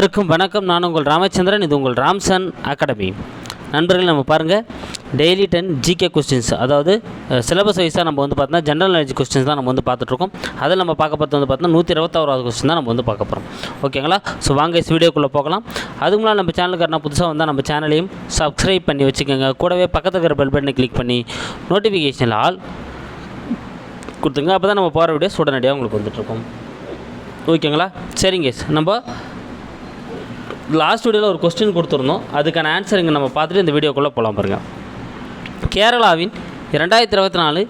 அனைவருக்கும் வணக்கம். நான் உங்கள் ராமச்சந்திரன் இது உங்கள் ராம்சன் அகாடமி. நண்பர்கள் நம்ம பாருங்கள் டெய்லி டென் ஜிகே கொஸ்டின்ஸ் அதாவது சிலபஸ் வைஸாக நம்ம வந்து பார்த்தோம்னா ஜென்ரல் நாலேஜ் கொஸ்டின்ஸ் தான் நம்ம வந்து பார்த்துட்ருக்கோம் அதில் நம்ம பார்க்க பார்த்து வந்து பார்த்தோன்னா நூற்றி இருபத்தாறாவது கொஸ்டின் தான் நம்ம வந்து பார்க்க போகிறோம் ஓகேங்களா ஸோ வாங்க இஸ் வீடியோக்குள்ளே போகலாம். அதுக்கு முன்னாடி நம்ம சேனலுக்கு புதுசாக வந்தால் நம்ம சேனலையும் சப்ஸ்கிரைப் பண்ணி வச்சுக்கோங்க. கூடவே பக்கத்தில் இருக்கிற பெல் பட்டனை கிளிக் பண்ணி நோட்டிஃபிகேஷனில் ஆல் கொடுத்துங்க. அப்போ தான் நம்ம போகிற வீடியோஸ் உடனடியாக உங்களுக்கு வந்துட்டுருக்கோம் ஓகேங்களா சரிங்க நம்ம லாஸ்ட் வீடியோவில் ஒரு கொஸ்டின் கொடுத்துருந்தோம். அதுக்கான ஆன்சர் இங்கே நம்ம பார்த்துட்டு இந்த வீடியோக்குள்ளே போகலாம் பாருங்கள் கேரளாவின் இரண்டாயிரத்தி இருபத்தி நாலு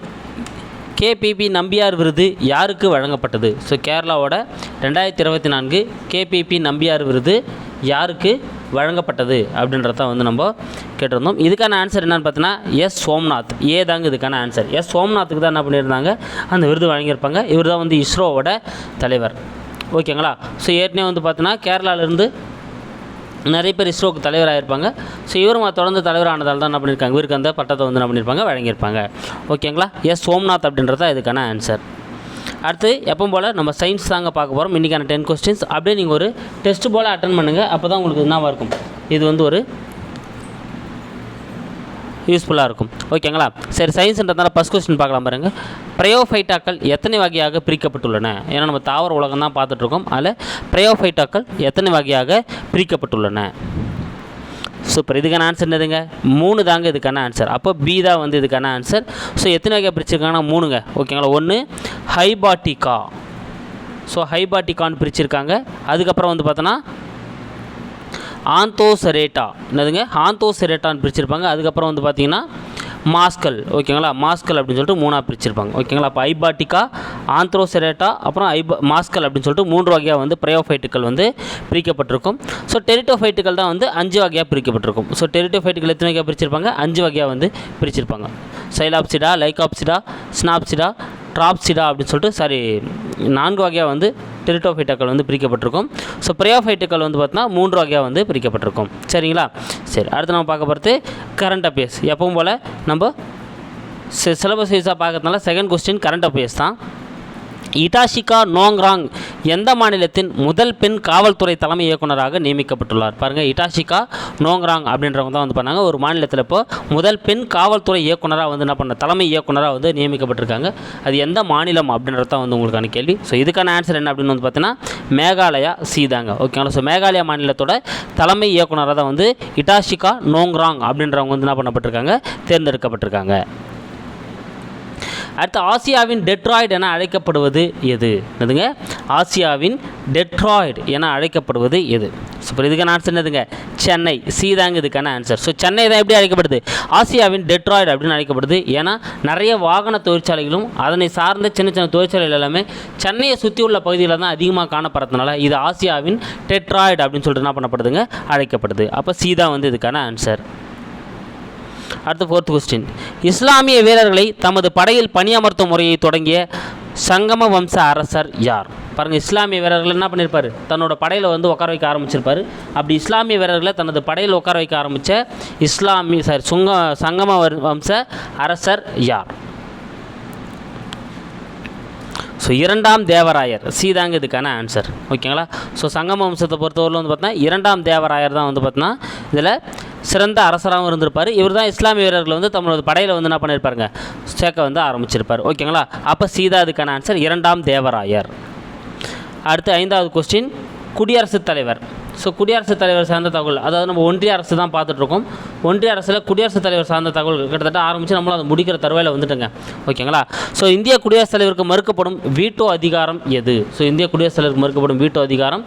கேபிபி நம்பியார் விருது யாருக்கு வழங்கப்பட்டது? ஸோ கேரளாவோட ரெண்டாயிரத்தி இருபத்தி நான்கு கேபிபி நம்பியார் விருது யாருக்கு வழங்கப்பட்டது? அப்படின்றத வந்து நம்ம கேட்டிருந்தோம். இதுக்கான ஆன்சர் என்னென்னு பார்த்தீங்கன்னா எஸ் சோம்நாத். ஏ தாங்க இதுக்கான ஆன்சர் எஸ் சோம்நாத்துக்கு தான் என்ன பண்ணியிருந்தாங்க? அந்த விருது வழங்கியிருப்பாங்க. இவர் தான் வந்து இஸ்ரோவோட தலைவர். ஓகேங்களா? ஸோ ஏற்கனவே வந்து பார்த்தீங்கன்னா கேரளாவிலேருந்து நிறைய பேர் இஸ்ரோக்கு தலைவராக இருப்பாங்க. ஸோ இவரும் தொடர்ந்து தலைவரானதால் தான் என்ன பண்ணியிருக்காங்க இவருக்கு அந்த பட்டத்தை வந்து என்ன பண்ணியிருப்பாங்க வழங்கியிருப்பாங்க. ஓகேங்களா? எஸ் சோம்நாத் அப்படின்றது தான் இதுக்கான ஆன்சர் அடுத்து எப்போ போல் நம்ம சயின்ஸ் தாங்க பார்க்க போகிறோம் இன்றைக்கான டென் கொஸ்டின்ஸ் அப்படியே நீங்கள் ஒரு டெஸ்ட் போல் அட்டன் பண்ணுங்கள் அப்போ தான் உங்களுக்கு என்னவாக இருக்கும்? இது வந்து ஒரு யூஸ்ஃபுல்லாக இருக்கும். ஓகேங்களா சரி சயின்ஸ்ன்றதுனால ஃபஸ்ட் கொஸ்டின் பார்க்கலாம் பாருங்க. பிரயோஃபைட்டாக்கள் எத்தனை வகையாக பிரிக்கப்பட்டுள்ளன? ஏன்னா நம்ம தாவர உலகம் தான் பார்த்துட்ருக்கோம். அதில் பிரயோஃபைட்டாக்கள் எத்தனை வகையாக பிரிக்கப்பட்டுள்ளன? சூப்பர் இதுக்கான ஆன்சர் என்னதுங்க? மூணு தாங்க இதுக்கான ஆன்சர் அப்போ பி தான் வந்து இதுக்கான ஆன்சர் ஸோ எத்தனை வகையாக பிரிச்சிருக்காங்கன்னா மூணுங்க. ஓகேங்களா ஒன்று ஹைபாட்டிகா ஸோ ஹைபாட்டிகான்னு பிரிச்சிருக்காங்க. அதுக்கப்புறம் வந்து பார்த்தோன்னா ஆந்தோசரேட்டா. என்னதுங்க? ஆந்தோசரேட்டான்னு பிரிச்சிருப்பாங்க. அதுக்கப்புறம் வந்து பார்த்தீங்கன்னா மாஸ்கல். ஓகேங்களா? மாஸ்கல் அப்படின்னு சொல்லிட்டு மூணாக பிரிச்சிருப்பாங்க. ஓகேங்களா? அப்போ ஐபாட்டிக்கா ஆந்த்ரோசெரேட்டா அப்புறம் ஐபா மாஸ்கல் அப்படின்னு சொல்லிட்டு மூன்று வகையாக வந்து பிரயோஃபைட்டுகள் வந்து பிரிக்கப்பட்டிருக்கும். ஸோ டெரிட்டோஃபைட்டுகள் தான் வந்து அஞ்சு வகையாக பிரிக்கப்பட்டிருக்கும். ஸோ டெரிட்டோஃபைட்டுகள் எத்தனை வகையாக பிரிச்சிருப்பாங்க? அஞ்சு வகையாக வந்து பிரிச்சிருப்பாங்க. சைலாப்சிடா லைகாப்சிடா ஸ்னாப்சிடா ட்ராப்சிடா அப்படின்னு சொல்லிட்டு சாரி நான்கு வகையாக வந்து டெரிட்டோஃபைட்டாக்கள் வந்து பிரிக்கப்பட்டிருக்கும். ஸோ பிரயோஃபைட்டுக்கள் வந்து பார்த்தீங்கன்னா மூன்று வகையாக வந்து பிரிக்கப்பட்டிருக்கும். சரிங்களா? சரி அடுத்து நம்ம பார்க்க போகிறது கரண்ட் அஃபேர்ஸ் எப்பவும் போல் நம்ம சிலபஸ் வைஸாக பார்க்கறதுனால செகண்ட் கொஸ்டின் கரண்ட் அஃபேர்ஸ் தான். இட்டாஷிகா நோங்ராங் எந்த மாநிலத்தின் முதல் பெண் காவல்துறை தலைமை இயக்குனராக நியமிக்கப்பட்டுள்ளார்? பாருங்கள் இட்டாஷிகா நோங்ராங் அப்படின்றவங்க தான் வந்து பண்ணாங்க. ஒரு மாநிலத்தில் இப்போ முதல் பெண் காவல்துறை இயக்குனராக வந்து என்ன பண்ண தலைமை இயக்குனராக வந்து நியமிக்கப்பட்டிருக்காங்க. அது எந்த மாநிலம் அப்படின்றது தான் வந்து உங்களுக்கான கேள்வி. ஸோ இதுக்கான ஆன்சர் என்ன அப்படின்னு வந்து பார்த்தீங்கன்னா மேகாலயா சீதாங்க. ஓகேங்களா ஸோ மேகாலயா மாநிலத்தோட தலைமை இயக்குனராக தான் வந்து இட்டாஷிகா நோங்ராங் அப்படின்றவங்க வந்து என்ன பண்ணப்பட்டிருக்காங்க? தேர்ந்தெடுக்கப்பட்டிருக்காங்க. அடுத்து ஆசியாவின் டெட்ராய்டு என அழைக்கப்படுவது எது? என்னதுங்க? ஆசியாவின் டெட்ராய்டு என அழைக்கப்படுவது எது? சூப்பர் இதுக்கான ஆன்சர் என்னதுங்க? சென்னை. சீதாங்க இதுக்கான ஆன்சர் ஸோ சென்னை தான் எப்படி அழைக்கப்படுது? ஆசியாவின் டெட்ராய்டு அப்படின்னு அழைக்கப்படுது. ஏன்னா நிறைய வாகன தொழிற்சாலைகளும் அதனை சார்ந்த சின்ன சின்ன தொழிற்சாலைகள் எல்லாமே சென்னையை சுற்றி உள்ள பகுதியில் தான் அதிகமாக காணப்படுறதுனால இது ஆசியாவின் டெட்ராய்டு அப்படின்னு சொல்லிட்டு என்ன பண்ணப்படுதுங்க? அழைக்கப்படுது. அப்போ சீதா வந்து இதுக்கான ஆன்சர் அடுத்து ஃபோர்த் கொஸ்டின் இஸ்லாமிய வீரர்களை தமது படையில் பணியமர்த்தும் முறையை தொடங்கிய சங்கம வம்ச அரசர் யார்? பாருங்கள் இஸ்லாமிய வீரர்கள் என்ன பண்ணியிருப்பார் தன்னோட படையில் வந்து உட்கார வைக்க ஆரம்பிச்சிருப்பார். அப்படி இஸ்லாமிய வீரர்களை தனது படையில் உட்கார வைக்க ஆரம்பித்த இஸ்லாமிய சாரி சுங்க சங்கம வர்- வம்ச அரசர் யார்? ஸோ இரண்டாம் தேவராயர். சீதாங்க இதுக்கான ஆன்சர் ஓகேங்களா ஸோ சங்கம வம்சத்தை பொறுத்தவரையில் வந்து பார்த்தீங்கன்னா இரண்டாம் தேவராயர் தான் வந்து பார்த்தீங்கன்னா இதில் சிறந்த அரசராகவும் இருந்திருப்பார். இவர் தான் இஸ்லாமிய வீரர்கள் வந்து தம்மளோட படையில் வந்து என்ன பண்ணியிருப்பாருங்க? சேர்க்க வந்து ஆரம்பிச்சிருப்பார். ஓகேங்களா? அப்போ சீதா அதுக்கான ஆன்சர் இரண்டாம் தேவராயர். அடுத்து ஐந்தாவது கொஸ்டின் குடியரசுத் தலைவர். ஸோ குடியரசுத் தலைவர் சார்ந்த தகவல் அதாவது நம்ம ஒன்றிய அரசு தான் பார்த்துட்ருக்கோம். ஒன்றிய அரசில் குடியரசுத் தலைவர் சார்ந்த தகவல் கிட்டத்தட்ட ஆரம்பித்து நம்மளும் அதை முடிக்கிற தருவாயில் வந்துட்டுங்க. ஓகேங்களா? ஸோ இந்திய குடியரசுத் தலைவருக்கு மறுக்கப்படும் வீட்டோ அதிகாரம் எது? ஸோ இந்திய குடியரசுத் தலைவருக்கு மறுக்கப்படும் வீட்டோ அதிகாரம்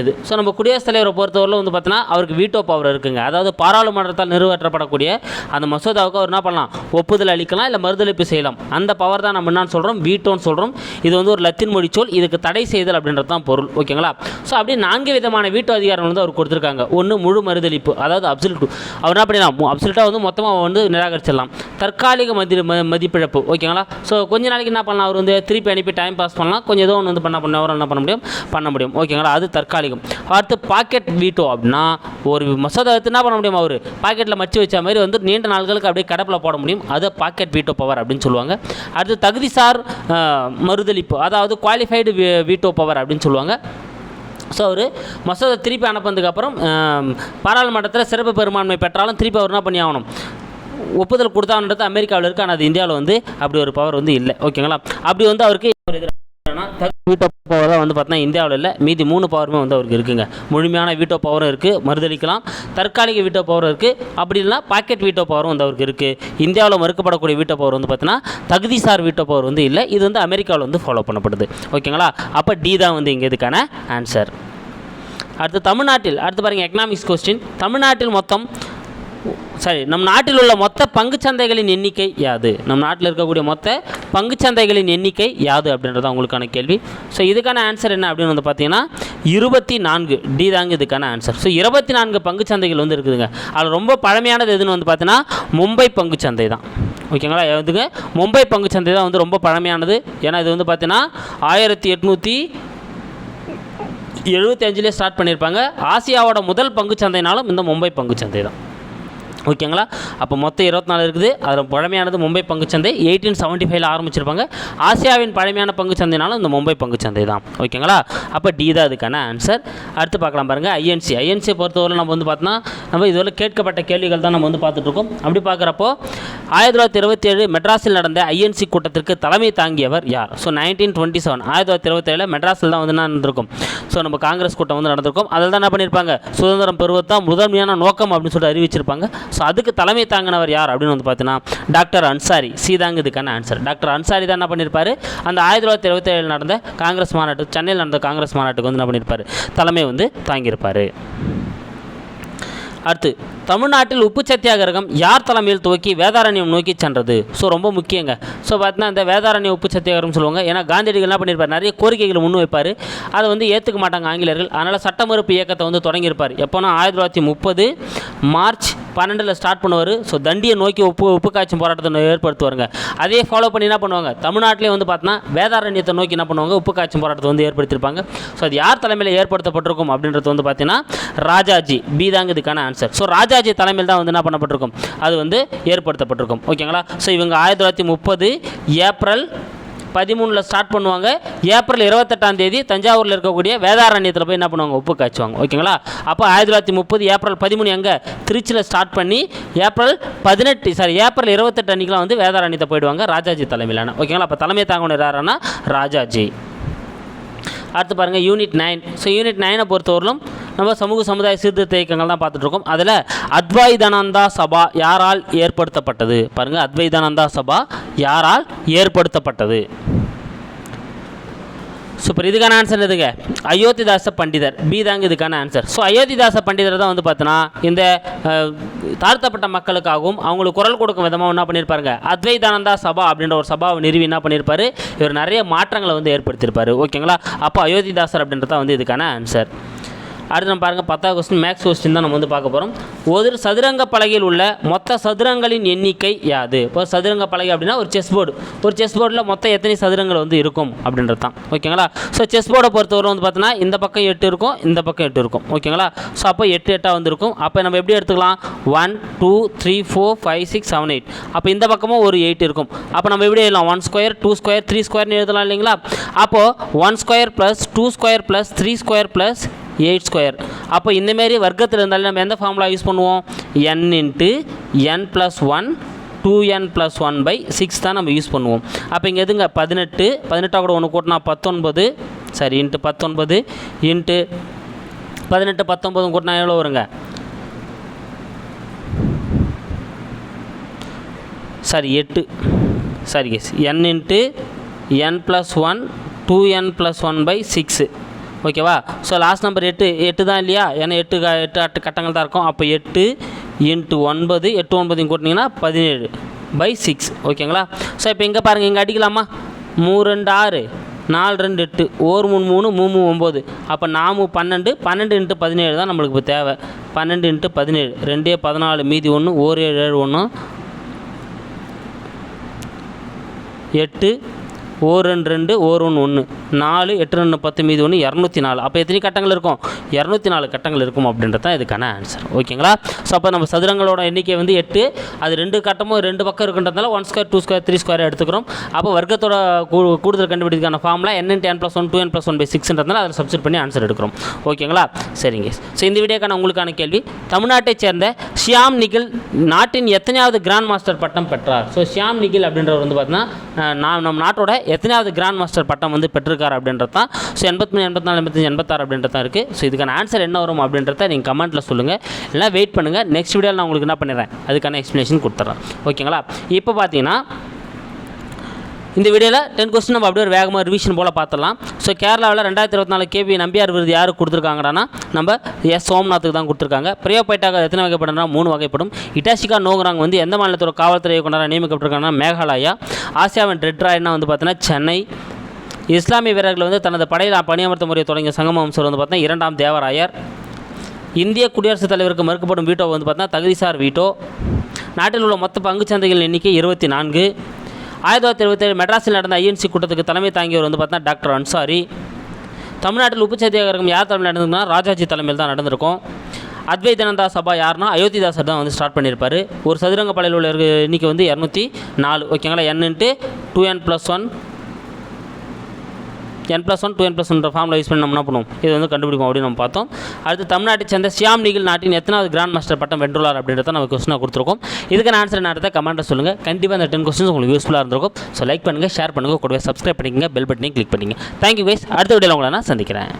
எது ஸோ நம்ம குடியரசுத் தலைவரை பொறுத்தவரையில் வந்து பார்த்தீங்கன்னா அவருக்கு வீட்டோ பவர் இருக்குங்க. அதாவது பாராளுமன்றத்தால் நிறைவேற்றப்படக்கூடிய அந்த மசோதாவுக்கு அவர் என்ன பண்ணலாம்? ஒப்புதல் அளிக்கலாம் இல்லை மறுதளிப்பு செய்யலாம். அந்த பவர் தான் நம்ம என்னன்னு சொல்கிறோம் வீட்டோன்னு சொல்கிறோம் இது வந்து ஒரு லத்தின் மொழி சொல். இதுக்கு தடை செய்தல் அப்படின்றது தான் பொருள். ஓகேங்களா? ஸோ அப்படியே நான்கு விதமான வீட்டோ அதிகாரங்கள் வந்து அவர் கொடுத்துருக்காங்க. ஒன்று முழு மறுதளிப்பு அதாவது அப்சல்யூட் அவர் என்ன பண்ணிடலாம்? அப்சல்யூட்டாக வந்து மொத்தமாக வந்து நிராகரிச்சிடலாம். தற்காலிக மதி ம மதிப்பிழப்பு. ஓகேங்களா? ஸோ கொஞ்ச நாளைக்கு என்ன பண்ணலாம்? அவர் வந்து திருப்பி அனுப்பி டைம் பாஸ் பண்ணலாம். கொஞ்சம் ஏதோ ஒன்று வந்து பண்ண பண்ண என்ன பண்ண முடியும்? பண்ண முடியும். ஓகேங்களா? அது தற்காலிக தற்காலிகம் அடுத்து பாக்கெட் வீட்டோ அப்படின்னா ஒரு மசோதா எடுத்து என்ன பண்ண முடியும் அவர்? பாக்கெட்டில் மச்சு வச்ச மாதிரி வந்து நீண்ட நாள்களுக்கு அப்படியே கடப்பில் போட முடியும். அது பாக்கெட் வீட்டோ பவர் அப்படின்னு சொல்லுவாங்க. அடுத்து தகுதிசார் மறுதளிப்பு அதாவது குவாலிஃபைடு வீட்டோ பவர் அப்படின்னு சொல்லுவாங்க. ஸோ அவர் மசோதா திருப்பி அனுப்பினதுக்கப்புறம் பாராளுமன்றத்தில் சிறப்பு பெரும்பான்மை பெற்றாலும் திருப்பி அவர் என்ன பண்ணி ஆகணும்? ஒப்புதல் கொடுத்தான்றது அமெரிக்காவில் இருக்குது ஆனால் அது இந்தியாவில் வந்து அப்படி ஒரு பவர் வந்து இல்லை. ஓகேங்களா அப்படி வந்து அவருக்கு ஒரு வீட்டோ பவர் தான் வந்து பார்த்தீங்கன்னா இந்தியாவில் இல்லை. மீதி மூணு பவருமே வந்து அவருக்கு இருக்குங்க. முழுமையான வீட்டோ பவரும் இருக்குது மறுதளிக்கலாம். தற்காலிக வீட்டோ பவரும் இருக்குது அப்படி இல்லைனா பாக்கெட் வீட்டோ பவரும் வந்து அவருக்கு இருக்குது இந்தியாவில் மறுக்கப்படக்கூடிய வீட்டோ பவர் வந்து பார்த்தீங்கன்னா தகுதிசார் வீட்டோ பவர் வந்து இல்லை. இது வந்து அமெரிக்காவில் வந்து ஃபாலோ பண்ணப்படுது. ஓகேங்களா? அப்போ டி தான் வந்து இங்கே இதுக்கான ஆன்சர் அடுத்து தமிழ்நாட்டில் அடுத்து பாருங்கள் எக்கனாமிக்ஸ் கொஸ்டின் தமிழ்நாட்டில் மொத்தம் சரி நம் நாட்டில் உள்ள மொத்த பங்குச்சந்தைகளின் எண்ணிக்கை யாது? நம் நாட்டில் இருக்கக்கூடிய மொத்த பங்குச்சந்தைகளின் எண்ணிக்கை யாது அப்படின்றது உங்களுக்கான கேள்வி. ஸோ இதுக்கான ஆன்சர் என்ன அப்படின்னு வந்து பார்த்தீங்கன்னா இருபத்தி நான்கு டி தாங்க இதுக்கான ஆன்சர் ஸோ இருபத்தி நான்கு பங்குச்சந்தைகள் வந்து இருக்குதுங்க. அதில் ரொம்ப பழமையானது எதுன்னு வந்து பார்த்தீங்கன்னா மும்பை பங்குச்சந்தை தான். ஓகேங்களா இதுங்க மும்பை பங்குச்சந்தை தான் வந்து ரொம்ப பழமையானது. ஏன்னா இது வந்து பார்த்தீங்கன்னா ஆயிரத்தி எட்நூற்றி எழுபத்தி அஞ்சுலேயே ஸ்டார்ட் பண்ணியிருப்பாங்க ஆசியாவோட முதல் பங்கு சந்தைனாலும் இந்த மும்பை பங்குச்சந்தை தான். ஓகேங்களா? அப்போ மொத்தம் இருபத்தி நாலு இருக்குது. அதில் பழமையானது மும்பை பங்குச்சந்தை. எயிட்டீன் செவன்ட்டி ஃபைவ்ல ஆரம்பிச்சிருப்பாங்க. ஆசியாவின் பழமையான பங்குச்சந்தைனாலும் இந்த மும்பை பங்குச்சந்தை தான் ஓகேங்களா? அப்போ டி தான் அதுக்கான ஆன்சர் அடுத்து பார்க்கலாம் பாருங்கள் ஐஎன்சி ஐஎன்சியை பொறுத்தவரை நம்ம வந்து பார்த்தோன்னா நம்ம இதுவரை கேட்கப்பட்ட கேள்விகள் தான் நம்ம வந்து பார்த்துட்ருக்கோம் அப்படி பார்க்குறப்போ ஆயிரத்தி தொள்ளாயிரத்தி இருபத்தி ஏழு மெட்ராஸில் நடந்த ஐஎன்சி கூட்டத்திற்கு தலைமை தாங்கியவர் யார்? ஸோ நைன்டீன் டுவெண்ட்டி செவன் ஆயிரத்தி தொள்ளாயிரத்தி இருபத்தேழில் மெட்ராஸில் தான் வந்து நடந்திருக்கும்? ஸோ நம்ம காங்கிரஸ் கூட்டம் வந்து நடந்திருக்கும். அதில் தான் என்ன பண்ணியிருப்பாங்க? சுதந்திரம் பெறுவது தான் முதன்மையான நோக்கம் அப்படின்னு சொல்லிட்டு அறிவிச்சிருப்பாங்க. ஸோ அதுக்கு தலைமை தாங்கினவர் யார் அப்படின்னு வந்து பார்த்தீங்கன்னா டாக்டர் அன்சாரி. சீதாங்க இதுக்கான ஆன்சர் டாக்டர் அன்சாரி தான் என்ன பண்ணியிருப்பார் அந்த ஆயிரத்தி தொள்ளாயிரத்தி இருபத்தேழில் நடந்த காங்கிரஸ் மாநாட்டு சென்னையில் நடந்த காங்கிரஸ் மாநாட்டுக்கு வந்து என்ன பண்ணியிருப்பார் தலைமை வந்து தாங்கியிருப்பார். அடுத்து தமிழ்நாட்டில் உப்பு சத்தியாகிரகம் யார் தலைமையில் துவக்கி வேதாரண்யம் நோக்கி சென்றது? ஸோ ரொம்ப முக்கியங்க. ஸோ பார்த்தீங்கன்னா இந்த வேதாரண்ய உப்பு சத்தியாகிரகம் சொல்லுவாங்க. ஏன்னா காந்தியடிகள் என்ன பண்ணியிருப்பார் நிறைய கோரிக்கைகளை முன் வைப்பார். அதை வந்து ஏற்றுக்க மாட்டாங்க ஆங்கிலேயர்கள். அதனால் சட்டமறுப்பு இயக்கத்தை வந்து தொடங்கியிருப்பார். எப்போனா ஆயிரத்தி தொள்ளாயிரத்தி முப்பது மார்ச் பன்னெண்டில் ஸ்டார்ட் பண்ணுவார். ஸோ தண்டியை நோக்கி உப்பு உப்பு காய்ச்சும் போராட்டத்தை ஏற்படுத்துவாருங்க. அதே ஃபாலோ பண்ணி என்ன பண்ணுவாங்க? தமிழ்நாட்டிலே வந்து பார்த்தோன்னா வேதாரண்யத்தை நோக்கி என்ன பண்ணுவாங்க? உப்பு காய்ச்சும் போராட்டத்தை வந்து ஏற்படுத்தியிருப்பாங்க. ஸோ அது யார் தலைமையில் ஏற்படுத்தப்பட்டிருக்கும் அப்படின்றது வந்து பார்த்தீங்கன்னா ராஜாஜி. பி தாங்க இதுக்கான ஆன்சர் ஸோ ராஜாஜி தலைமையில் தான் வந்து என்ன பண்ணப்பட்டிருக்கும்? அது வந்து ஏற்படுத்தப்பட்டிருக்கும். ஓகேங்களா ஸோ இவங்க ஆயிரத்தி தொள்ளாயிரத்தி முப்பது ஏப்ரல் பதிமூணில் ஸ்டார்ட் பண்ணுவாங்க. ஏப்ரல் இருபத்தெட்டாம் தேதி தஞ்சாவூரில் இருக்கக்கூடிய வேதாரண்யத்தில் போய் என்ன பண்ணுவாங்க? உப்பு காய்ச்சுவாங்க. ஓகேங்களா அப்போ ஆயிரத்தி தொள்ளாயிரத்தி முப்பது ஏப்ரல் பதிமூணு எங்கே? திருச்சியில் ஸ்டார்ட் பண்ணி ஏப்ரல் பதினெட்டு சாரி ஏப்ரல் இருபத்தெட்டு அன்றைக்கெலாம் வந்து வேதாரண்யத்தை போயிடுவாங்க ராஜாஜி தலைமையிலான. ஓகேங்களா அப்போ தலைமை தாங்கணும் யாரானா ராஜாஜி. அடுத்து பாருங்கள் யூனிட் நைன் ஸோ யூனிட் நைனை பொறுத்தவரையிலும் நம்ம சமூக சமுதாய சீர்திருத்த இயக்கங்கள் தான் பார்த்துட்ருக்கோம். அதில் அத்வைதானந்தா சபா யாரால் ஏற்படுத்தப்பட்டது? பாருங்கள் அத்வைதானந்தா சபா யாரால் ஏற்படுத்தப்பட்டது? சூப்பர். இதுக்கான ஆன்சர் எதுங்க? அயோத்திதாச பண்டிதர். பி தாங்க இதுக்கான ஆன்சர் ஸோ அயோத்திதாச பண்டிதர் தான் வந்து பார்த்தோன்னா இந்த தாழ்த்தப்பட்ட மக்களுக்காகவும் அவங்களுக்கு குரல் கொடுக்கும் விதமாக என்ன பண்ணியிருப்பாருங்க? அத்வைதானந்தா சபா அப்படின்ற ஒரு சபாவை நிறுவி என்ன பண்ணியிருப்பார்? இவர் நிறைய மாற்றங்களை வந்து ஏற்படுத்தியிருப்பாரு. ஓகேங்களா? அப்போ அயோத்திதாசர் அப்படின்றது தான் வந்து இதுக்கான ஆன்சர் அடுத்து நம்ம பாருங்கள் பத்தாவது கொஸ்டின் மேக்ஸ் கொஸ்டின் தான் நம்ம வந்து பார்க்க போகிறோம் ஒரு சதுரங்க பலகையில் உள்ள மொத்த சதுரங்களின் எண்ணிக்கை யாது? இப்போ சதுரங்க பலகை அப்படின்னா ஒரு செஸ் போர்டு ஒரு செஸ் போர்டில் மொத்தம் எத்தனை சதுரங்கள் வந்து இருக்கும் அப்படின்றது தான். ஓகேங்களா ஸோ செஸ் போர்டை பொறுத்தவரை வந்து பார்த்தீங்கன்னா இந்த பக்கம் எட்டு இருக்கும் இந்த பக்கம் எட்டு இருக்கும். ஓகேங்களா ஸோ அப்போ எட்டு எட்டாக வந்துருக்கும். அப்போ நம்ம எப்படி எடுத்துக்கலாம்? One two three four five six seven eight அப்போ இந்த பக்கமும் ஒரு எயிட் இருக்கும். அப்போ நம்ம எப்படி எழுதலாம்? One square two square three ஸ்கொயர்னு எழுதலாம் இல்லைங்களா? அப்போது one square plus two square plus three square plus eight square அப்போ இந்தமாரி வர்க்கத்தில் இருந்தாலும் நம்ம எந்த ஃபார்முலா யூஸ் பண்ணுவோம்? N into n plus one two n plus one by six தான் நம்ம யூஸ் பண்ணுவோம். அப்போ இங்கே எதுங்க? பதினெட்டு. பதினெட்டாக கூட ஒன்று கூட்டினா பத்தொன்பது. சரி இன்ட்டு பத்தொன்பது. இன்ட்டு பதினெட்டு பத்தொன்பது கூட்டினா எவ்வளோ வருங்க? சாரி எட்டு. Sorry case n into n plus one two n plus one by six ஓகேவா? ஸோ லாஸ்ட் நம்பர் எட்டு எட்டு தான் இல்லையா? ஏன்னா எட்டு க- எட்டு அட்டு கட்டங்கள் தான் இருக்கும். அப்போ எட்டு இன்ட்டு ஒன்பது எட்டு ஒன்பதையும் கூட்டினீங்கன்னா பதினேழு பை சிக்ஸ் ஓகேங்களா? ஸோ இப்போ எங்கே பாருங்கள் இங்கே அடிக்கலாமா? மூ ரெண்டு ஆறு நாலு ரெண்டு எட்டு ஓர் மூணு மூணு மூணு ஒம்பது அப்போ நாமு பன்னெண்டு பன்னெண்டு இன்ட்டு பதினேழு தான் நம்மளுக்கு இப்போ தேவை. பன்னெண்டு இன்ட்டு பதினேழு ரெண்டே பதினாலு மீதி ஒன்று ஓர் ஏழு ஏழு ஒன்று எட்டு ஓர் ரெண்டு ரெண்டு ஓர் ஒன்று ஒன்று நாலு எட்டு ரெண்டு பத்து மீது ஒன்று இரநூத்தி நாலு அப்போ எத்தனை கட்டங்கள் இருக்கும்? இரநூத்தி நாலு கட்டங்கள் இருக்கும் அப்படின்றது தான் இதுக்கான ஆன்சர் ஓகேங்களா? ஸோ அப்போ நம்ம சதுரங்களோட எண்ணிக்கை வந்து எட்டு. அது ரெண்டு கட்டமும் ரெண்டு பக்கம் இருக்குன்றதுனால one square two square three square எடுத்துக்கிறோம். அப்போ வர்க்கத்தோட கூ- கூடுதல் கண்டுபிடிக்கான formula n into n plus one two n plus one by சிக்ஸ்ன்றதுனால அதில் சப்ஸ்ட் பண்ணி ஆன்சர் எடுக்கிறோம். ஓகேங்களா? சரிங்க. ஸோ இந்த வீடியோக்கான உங்களுக்கான கேள்வி. தமிழ்நாட்டைச் சேர்ந்த ஷியாம் நிகில் நாட்டின் எத்தனையாவது கிராண்ட் மாஸ்டர் பட்டம் பெற்றார்? ஸோ ஷியாம் நிகில் அப்படின்றவர் வந்து பார்த்தீங்கன்னா நான் நம் நாட்டோட எத்தனையாவது கிராண்ட் மாஸ்டர் பட்டம் வந்து பெற்றிருக்கார் அப்படின்றது தான். ஸோ எண்பத்தி எண்பத்தி நாலு எண்பத்தஞ்சு எண்பத்தாறு அப்படின்றது தான் இருக்குது ஸோ இதுக்கான ஆன்சர் என்ன வரும் அப்படின்றத நீங்கள் கமெண்ட்டில் சொல்லுங்கள் இல்லைனா வெயிட் பண்ணுங்கள் நெக்ஸ்ட் வீடியோவில் நான் உங்களுக்கு என்ன பண்ணிடுறேன்? அதுக்கான எக்ஸ்ப்ளனேஷன் கொடுத்துட்றேன். ஓகேங்களா இப்போ பார்த்தீங்கன்னா இந்த வீடியோவில் டென் கொஸ்டின் நம்ம அப்படியே ஒரு வேகமாக ரிவிஷன் போல் பார்த்துடலாம் ஸோ கேரளாவில் ரெண்டாயிரத்தி இருபத்தி நாலு கேபி நம்பியார் விருது யாருக்கு கொடுத்துருக்காங்கன்னா நம்ம எஸ் சோம்நாத்துக்கு தான் கொடுத்துருக்காங்க. பிரியா பைட்டாக எத்தனை வகைப்படும்னா மூணு வகைப்படும். இட்டாசிகா நோங்கிறாங்க வந்து எந்த மாநிலத்தோட காவல்துறை இயக்குனராக நியமிக்கப்பட்டிருக்காங்கன்னா மேகாலயா. ஆசியாவின் ரெட் ராய்னா வந்து பார்த்தீங்கன்னா சென்னை. இஸ்லாமிய வீரர்கள் வந்து தனது படையில் பணியமர்த்த முறையை தொடங்கிய சங்கம வம்சர் வந்து பார்த்தீங்கன்னா இரண்டாம் தேவராயர். இந்திய குடியரசுத் தலைவருக்கு மறுக்கப்படும் வீட்டோ வந்து பார்த்தீங்கன்னா தகுதிசார் வீட்டோ. நாட்டில் உள்ள மொத்த பங்குச் சந்தைகள் எண்ணிக்கை இருபத்தி நான்கு. ஆயிரத்தி தொள்ளாயிரத்தி இருபத்தேழு மெட்ராஸில் நடந்த ஐஎன்சி கூட்டத்துக்கு தலைமை தாங்கியவர் வந்து பார்த்தீங்கன்னா டாக்டர் அன்சாரி. தமிழ்நாட்டில் உப்பு சத்தியாகிரகம் யார் தலைமையில் நடந்ததுன்னா ராஜாஜி தலைமையில் தான் நடந்திருக்கும். அத்வைதனந்தா சபா யாருன்னா அயோத்திதாசர் தான் வந்து ஸ்டார்ட் பண்ணியிருப்பார். ஒரு சதுரங்க படையில் உள்ள எண்ணிக்கை வந்து இரநூத்தி நாலு. ஓகேங்களா? N into two n plus one n plus one two n plus ஒன்ற ஃபார்மில் யூஸ் பண்ணி நம்ம என்ன பண்ணுவோம்? இது வந்து கண்டுபிடிப்போம் அப்படின்னு நம்ம பார்த்தோம். அடுத்து தமிழ்நாட்டை சேர்ந்த சியாம் நீகில் நாட்டின் எத்தனாவது கிராண்ட் மாஸ்டர் பட்டம் வென்றுள்ளார் அப்படின்றத நம்ம கொஸ்டினாக கொடுத்துருக்கோம். இதுக்கான ஆன்சர் நேரத்தை கமெண்ட்டில் சொல்லுங்கள் கண்டிப்பாக அந்த டென் கொஸ்டின்ஸ் உங்களுக்கு யூஸ்ஃபுல்லாக இருந்திருக்கும். ஸோ லைக் பண்ணுங்கள் ஷேர் பண்ணுங்கள் கூடவே சப்ஸ்கிரைப் பண்ணிக்கங்க பெல் பட்டனையும் கிளிக் பண்ணிங்க தேங்க்யூ கைஸ் அடுத்த வீடியோவில் உங்களை நான் சந்திக்கிறேன்.